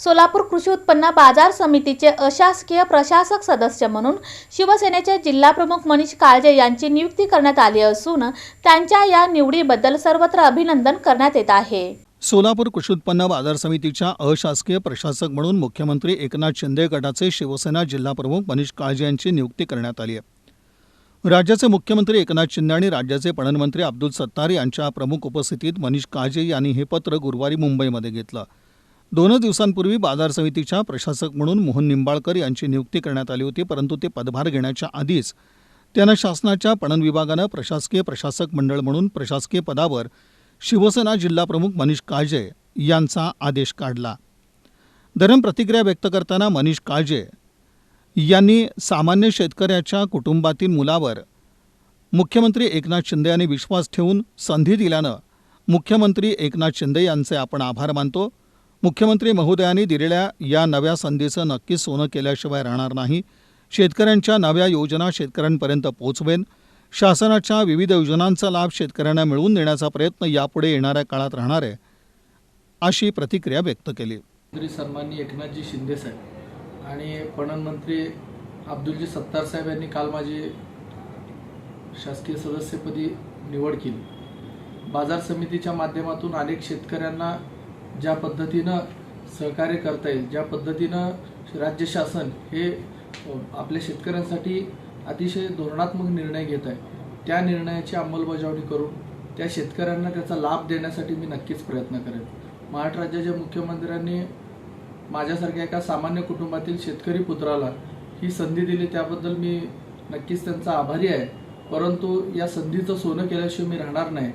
सोलापूर कृषी उत्पन्न बाजार समितीचे अशासकीय प्रशासक सदस्य म्हणून शिवसेनेचे जिल्हाप्रमुख मनीष काळजे यांची नियुक्ती करण्यात आली असून त्यांच्या या निवडीबद्दल सर्वत्र अभिनंदन करण्यात येत आहे. सोलापूर कृषी उत्पन्न बाजार समितीच्या अशासकीय प्रशासक म्हणून मुख्यमंत्री एकनाथ शिंदे गटाचे शिवसेना जिल्हाप्रमुख मनीष काळजे यांची नियुक्ती करण्यात आली आहे. राज्याचे मुख्यमंत्री एकनाथ शिंदे आणि राज्याचे पणनमंत्री अब्दुल सत्तार यांच्या प्रमुख उपस्थितीत मनीष काळजे यांनी हे पत्र गुरुवारी मुंबईमध्ये घेतलं. दोनच दिवसांपूर्वी बाजार समितीच्या प्रशासक म्हणून मोहन निंबाळकर यांची नियुक्ती करण्यात आली होती परंतु ते पदभार घेण्याच्या आधीच. त्यांना शासनाच्या पणन विभागानं प्रशासकीय प्रशासक मंडळ म्हणून प्रशासकीय पदावर शिवसेना जिल्हाप्रमुख मनीष काळजे यांचा आदेश काढला. दरम्यान प्रतिक्रिया व्यक्त करताना मनीष काळजे यांनी सामान्य शेतकऱ्याच्या कुटुंबातील मुलावर मुख्यमंत्री एकनाथ शिंदे यांनी विश्वास ठेवून संधी दिल्यानं मुख्यमंत्री एकनाथ शिंदे यांचे आपण आभार मानतो. मुख्यमंत्री महोदयांनी दिलेल्या या नव्या संधीचं नक्कीच सोनं केल्याशिवाय राहणार नाही. शेतकऱ्यांच्या नव्या योजना शेतकऱ्यांपर्यंत पोहोचवेन शासनाच्या विविध योजनांचा लाभ शेतकऱ्यांना मिळवून देण्याचा प्रयत्न यापुढे येणाऱ्या काळात राहणार आहे अशी प्रतिक्रिया व्यक्त केली. मंत्री सन्माननीय एकनाथजी शिंदे साहेब आणि पणन मंत्री अब्दुलजी सत्तार साहेब यांनी काल माझी शासकीय सदस्यपदी निवड केली. बाजार समितीच्या माध्यमातून अनेक शेतकऱ्यांना ज्या पद्धतीनं सहकार्य करता येईल ज्या पद्धतीनं राज्य शासन हे आपल्या शेतकऱ्यांसाठी अतिशय धोरणात्मक निर्णय घेत आहे त्या निर्णयाची अंमलबजावणी करून त्या शेतकऱ्यांना त्याचा लाभ देण्यासाठी मी नक्कीच प्रयत्न करेन. महाराष्ट्र राज्याच्या मुख्यमंत्र्यांनी माझ्यासारख्या एका सामान्य कुटुंबातील शेतकरी पुत्राला ही संधी दिली त्याबद्दल मी नक्कीच त्यांचा आभारी आहे. परंतु या संधीचं सोनं केल्याशिवाय मी राहणार नाही.